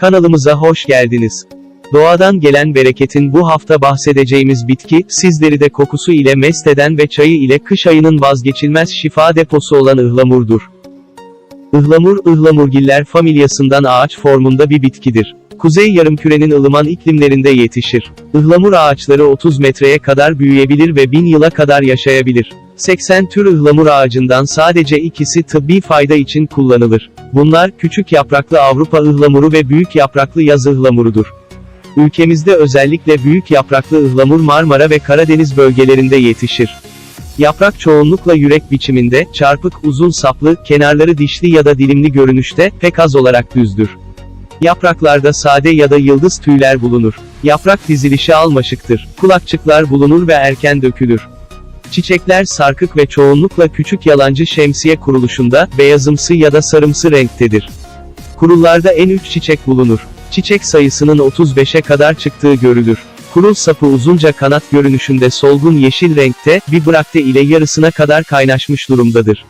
Kanalımıza hoş geldiniz. Doğadan gelen bereketin bu hafta bahsedeceğimiz bitki, sizleri de kokusu ile mest eden ve çayı ile kış ayının vazgeçilmez şifa deposu olan ıhlamurdur. Ihlamur, ıhlamurgiller familyasından ağaç formunda bir bitkidir. Kuzey yarımkürenin ılıman iklimlerinde yetişir. Ihlamur ağaçları 30 metreye kadar büyüyebilir ve 1000 yıla kadar yaşayabilir. 80 tür ıhlamur ağacından sadece ikisi tıbbi fayda için kullanılır. Bunlar, küçük yapraklı Avrupa ıhlamuru ve büyük yapraklı yaz ıhlamurudur. Ülkemizde özellikle büyük yapraklı ıhlamur Marmara ve Karadeniz bölgelerinde yetişir. Yaprak çoğunlukla yürek biçiminde, çarpık, uzun saplı, kenarları dişli ya da dilimli görünüşte, pek az olarak düzdür. Yapraklarda sade ya da yıldız tüyler bulunur. Yaprak dizilişi almaşıktır. Kulakçıklar bulunur ve erken dökülür. Çiçekler sarkık ve çoğunlukla küçük yalancı şemsiye kuruluşunda, beyazımsı ya da sarımsı renktedir. Kurullarda en üç çiçek bulunur. Çiçek sayısının 35'e kadar çıktığı görülür. Kurul sapı uzunca kanat görünüşünde solgun yeşil renkte, bir bırakte ile yarısına kadar kaynaşmış durumdadır.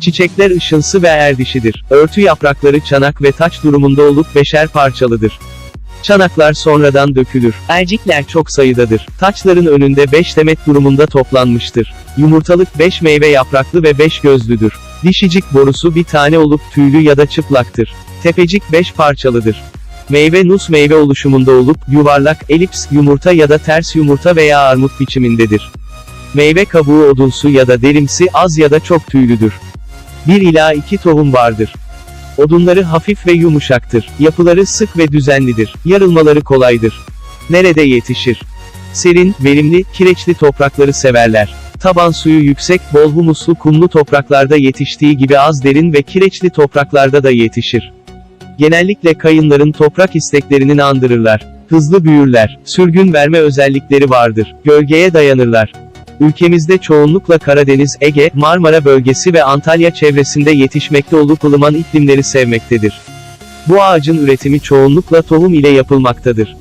Çiçekler ışınsı ve erdişidir. Örtü yaprakları çanak ve taç durumunda olup beşer parçalıdır. Çanaklar sonradan dökülür. Ercikler çok sayıdadır. Taçların önünde 5 demet durumunda toplanmıştır. Yumurtalık 5 meyve yapraklı ve 5 gözlüdür. Dişicik borusu bir tane olup tüylü ya da çıplaktır. Tepecik 5 parçalıdır. Meyve nus meyve oluşumunda olup, yuvarlak, elips, yumurta ya da ters yumurta veya armut biçimindedir. Meyve kabuğu odunsu ya da derimsi, az ya da çok tüylüdür. 1 ila 2 tohum vardır. Odunları hafif ve yumuşaktır. Yapıları sık ve düzenlidir. Yarılmaları kolaydır. Nerede yetişir? Serin, verimli, kireçli toprakları severler. Taban suyu yüksek, bol humuslu kumlu topraklarda yetiştiği gibi az derin ve kireçli topraklarda da yetişir. Genellikle kayınların toprak isteklerini andırırlar. Hızlı büyürler. Sürgün verme özellikleri vardır. Gölgeye dayanırlar. Ülkemizde çoğunlukla Karadeniz, Ege, Marmara bölgesi ve Antalya çevresinde yetişmekte olup ılıman iklimleri sevmektedir. Bu ağacın üretimi çoğunlukla tohum ile yapılmaktadır.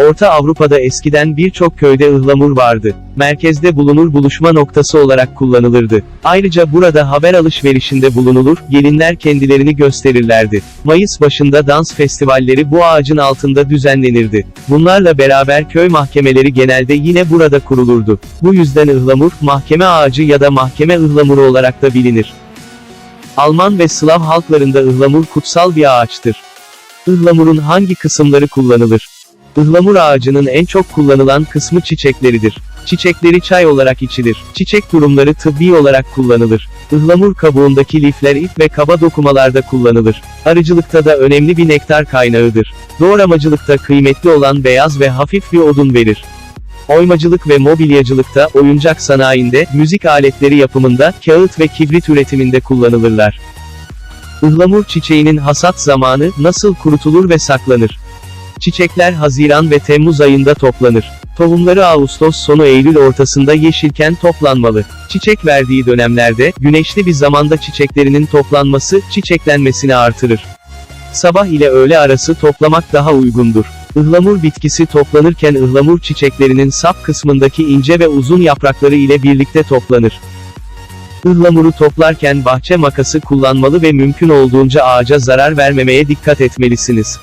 Orta Avrupa'da eskiden birçok köyde ıhlamur vardı. Merkezde bulunur buluşma noktası olarak kullanılırdı. Ayrıca burada haber alışverişinde bulunulur, gelinler kendilerini gösterirlerdi. Mayıs başında dans festivalleri bu ağacın altında düzenlenirdi. Bunlarla beraber köy mahkemeleri genelde yine burada kurulurdu. Bu yüzden ıhlamur, mahkeme ağacı ya da mahkeme ıhlamuru olarak da bilinir. Alman ve Slav halklarında ıhlamur kutsal bir ağaçtır. Ihlamurun hangi kısımları kullanılır? Ihlamur ağacının en çok kullanılan kısmı çiçekleridir. Çiçekleri çay olarak içilir. Çiçek durumları tıbbi olarak kullanılır. Ihlamur kabuğundaki lifler ip ve kaba dokumalarda kullanılır. Arıcılıkta da önemli bir nektar kaynağıdır. Doğramacılıkta kıymetli olan beyaz ve hafif bir odun verir. Oymacılık ve mobilyacılıkta, oyuncak sanayinde, müzik aletleri yapımında, kağıt ve kibrit üretiminde kullanılırlar. Ihlamur çiçeğinin hasat zamanı, nasıl kurutulur ve saklanır? Çiçekler Haziran ve Temmuz ayında toplanır. Tohumları Ağustos sonu Eylül ortasında yeşilken toplanmalı. Çiçek verdiği dönemlerde, güneşli bir zamanda çiçeklerinin toplanması, çiçeklenmesini artırır. Sabah ile öğle arası toplamak daha uygundur. Ihlamur bitkisi toplanırken ıhlamur çiçeklerinin sap kısmındaki ince ve uzun yaprakları ile birlikte toplanır. Ihlamuru toplarken bahçe makası kullanmalı ve mümkün olduğunca ağaca zarar vermemeye dikkat etmelisiniz.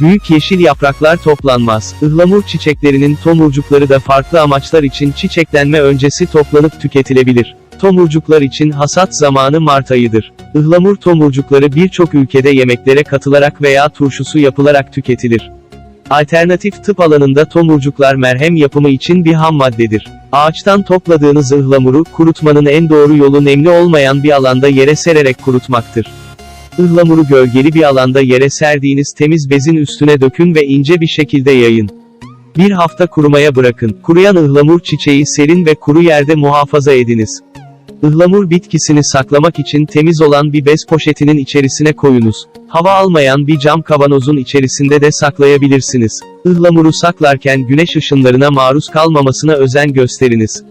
Büyük yeşil yapraklar toplanmaz. Ihlamur çiçeklerinin tomurcukları da farklı amaçlar için çiçeklenme öncesi toplanıp tüketilebilir. Tomurcuklar için hasat zamanı Mart ayıdır. Ihlamur tomurcukları birçok ülkede yemeklere katılarak veya turşusu yapılarak tüketilir. Alternatif tıp alanında tomurcuklar merhem yapımı için bir ham maddedir. Ağaçtan topladığınız ıhlamuru, kurutmanın en doğru yolu nemli olmayan bir alanda yere sererek kurutmaktır. Ihlamuru gölgeli bir alanda yere serdiğiniz temiz bezin üstüne dökün ve ince bir şekilde yayın. Bir hafta kurumaya bırakın. Kuruyan ıhlamur çiçeği serin ve kuru yerde muhafaza ediniz. Ihlamur bitkisini saklamak için temiz olan bir bez poşetinin içerisine koyunuz. Hava almayan bir cam kavanozun içerisinde de saklayabilirsiniz. Ihlamuru saklarken güneş ışınlarına maruz kalmamasına özen gösteriniz.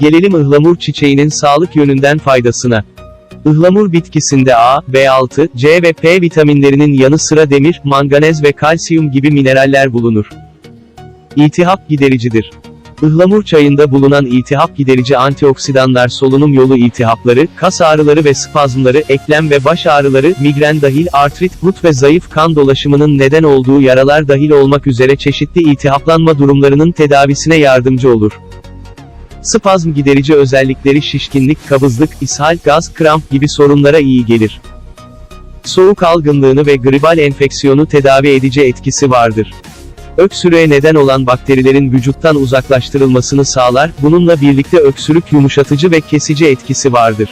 Gelelim ıhlamur çiçeğinin sağlık yönünden faydasına. Ihlamur bitkisinde A, B6, C ve P vitaminlerinin yanı sıra demir, manganez ve kalsiyum gibi mineraller bulunur. İltihap gidericidir. Ihlamur çayında bulunan iltihap giderici antioksidanlar solunum yolu iltihapları, kas ağrıları ve spazmları, eklem ve baş ağrıları, migren dahil artrit, gut ve zayıf kan dolaşımının neden olduğu yaralar dahil olmak üzere çeşitli iltihaplanma durumlarının tedavisine yardımcı olur. Spazm giderici özellikleri şişkinlik, kabızlık, ishal, gaz, kramp gibi sorunlara iyi gelir. Soğuk algınlığını ve gribal enfeksiyonu tedavi edici etkisi vardır. Öksürüğe neden olan bakterilerin vücuttan uzaklaştırılmasını sağlar, bununla birlikte öksürük yumuşatıcı ve kesici etkisi vardır.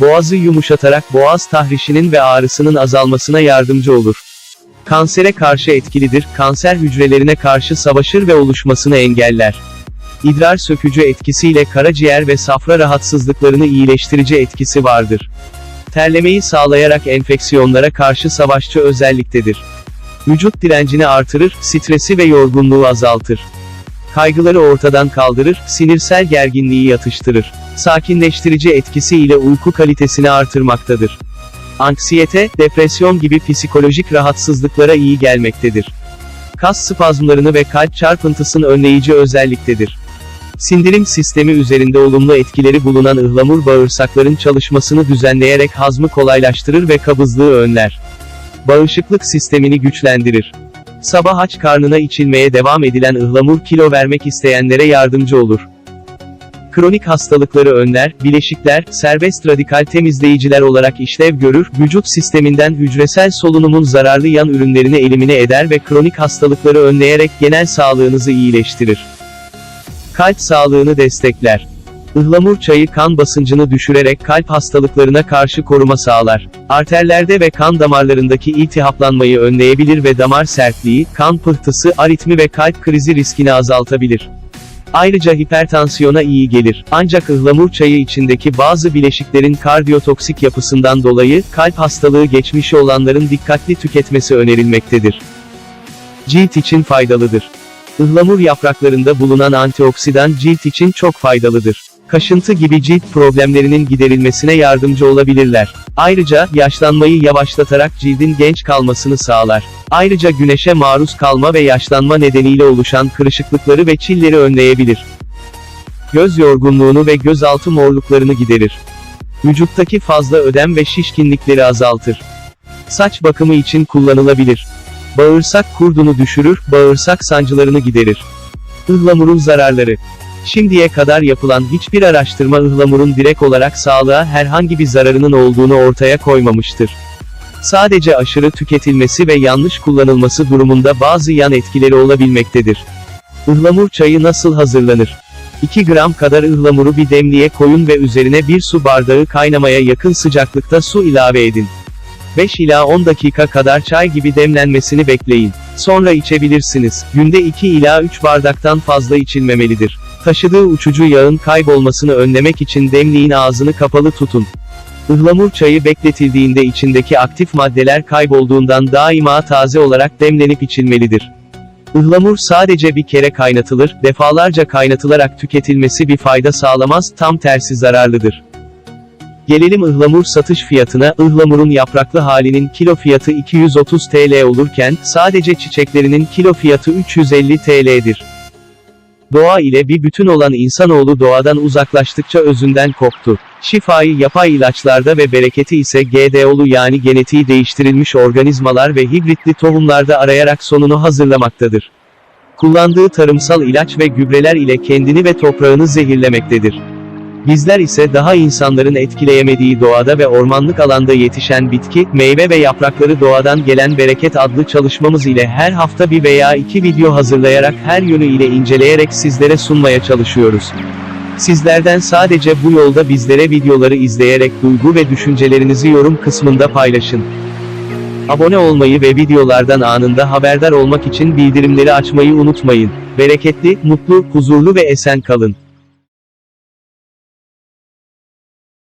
Boğazı yumuşatarak boğaz tahrişinin ve ağrısının azalmasına yardımcı olur. Kansere karşı etkilidir, kanser hücrelerine karşı savaşır ve oluşmasını engeller. İdrar sökücü etkisiyle karaciğer ve safra rahatsızlıklarını iyileştirici etkisi vardır. Terlemeyi sağlayarak enfeksiyonlara karşı savaşçı özelliktedir. Vücut direncini artırır, stresi ve yorgunluğu azaltır. Kaygıları ortadan kaldırır, sinirsel gerginliği yatıştırır. Sakinleştirici etkisi ile uyku kalitesini artırmaktadır. Anksiyete, depresyon gibi psikolojik rahatsızlıklara iyi gelmektedir. Kas spazmlarını ve kalp çarpıntısını önleyici özelliktedir. Sindirim sistemi üzerinde olumlu etkileri bulunan ıhlamur bağırsakların çalışmasını düzenleyerek hazmı kolaylaştırır ve kabızlığı önler. Bağışıklık sistemini güçlendirir. Sabah aç karnına içilmeye devam edilen ıhlamur kilo vermek isteyenlere yardımcı olur. Kronik hastalıkları önler, bileşikler, serbest radikal temizleyiciler olarak işlev görür, vücut sisteminden hücresel solunumun zararlı yan ürünlerini elimine eder ve kronik hastalıkları önleyerek genel sağlığınızı iyileştirir. Kalp sağlığını destekler. Ihlamur çayı kan basıncını düşürerek kalp hastalıklarına karşı koruma sağlar. Arterlerde ve kan damarlarındaki iltihaplanmayı önleyebilir ve damar sertliği, kan pıhtısı, aritmi ve kalp krizi riskini azaltabilir. Ayrıca hipertansiyona iyi gelir. Ancak ıhlamur çayı içindeki bazı bileşiklerin kardiyotoksik yapısından dolayı, kalp hastalığı geçmişi olanların dikkatli tüketmesi önerilmektedir. Cilt için faydalıdır. Ihlamur yapraklarında bulunan antioksidan cilt için çok faydalıdır. Kaşıntı gibi cilt problemlerinin giderilmesine yardımcı olabilirler. Ayrıca, yaşlanmayı yavaşlatarak cildin genç kalmasını sağlar. Ayrıca güneşe maruz kalma ve yaşlanma nedeniyle oluşan kırışıklıkları ve çilleri önleyebilir. Göz yorgunluğunu ve gözaltı morluklarını giderir. Vücuttaki fazla ödem ve şişkinlikleri azaltır. Saç bakımı için kullanılabilir. Bağırsak kurdunu düşürür, bağırsak sancılarını giderir. Ihlamurun zararları. Şimdiye kadar yapılan hiçbir araştırma ıhlamurun direkt olarak sağlığa herhangi bir zararının olduğunu ortaya koymamıştır. Sadece aşırı tüketilmesi ve yanlış kullanılması durumunda bazı yan etkileri olabilmektedir. Ihlamur çayı nasıl hazırlanır? 2 gram kadar ıhlamuru bir demliğe koyun ve üzerine bir su bardağı kaynamaya yakın sıcaklıkta su ilave edin. 5 ila 10 dakika kadar çay gibi demlenmesini bekleyin. Sonra içebilirsiniz. Günde 2 ila 3 bardaktan fazla içilmemelidir. Taşıdığı uçucu yağın kaybolmasını önlemek için demliğin ağzını kapalı tutun. Ihlamur çayı bekletildiğinde içindeki aktif maddeler kaybolduğundan daima taze olarak demlenip içilmelidir. Ihlamur sadece bir kere kaynatılır, defalarca kaynatılarak tüketilmesi bir fayda sağlamaz, tam tersi zararlıdır. Gelelim ıhlamur satış fiyatına, ıhlamurun yapraklı halinin kilo fiyatı 230 TL olurken, sadece çiçeklerinin kilo fiyatı 350 TL'dir. Doğa ile bir bütün olan insanoğlu doğadan uzaklaştıkça özünden koptu. Şifayı yapay ilaçlarda ve bereketi ise GDO'lu yani genetiği değiştirilmiş organizmalar ve hibritli tohumlarda arayarak sonunu hazırlamaktadır. Kullandığı tarımsal ilaç ve gübreler ile kendini ve toprağını zehirlemektedir. Bizler ise daha insanların etkileyemediği doğada ve ormanlık alanda yetişen bitki, meyve ve yaprakları doğadan gelen bereket adlı çalışmamız ile her hafta bir veya iki video hazırlayarak her yönü ile inceleyerek sizlere sunmaya çalışıyoruz. Sizlerden sadece bu yolda bizlere videoları izleyerek duygu ve düşüncelerinizi yorum kısmında paylaşın. Abone olmayı ve videolardan anında haberdar olmak için bildirimleri açmayı unutmayın. Bereketli, mutlu, huzurlu ve esen kalın.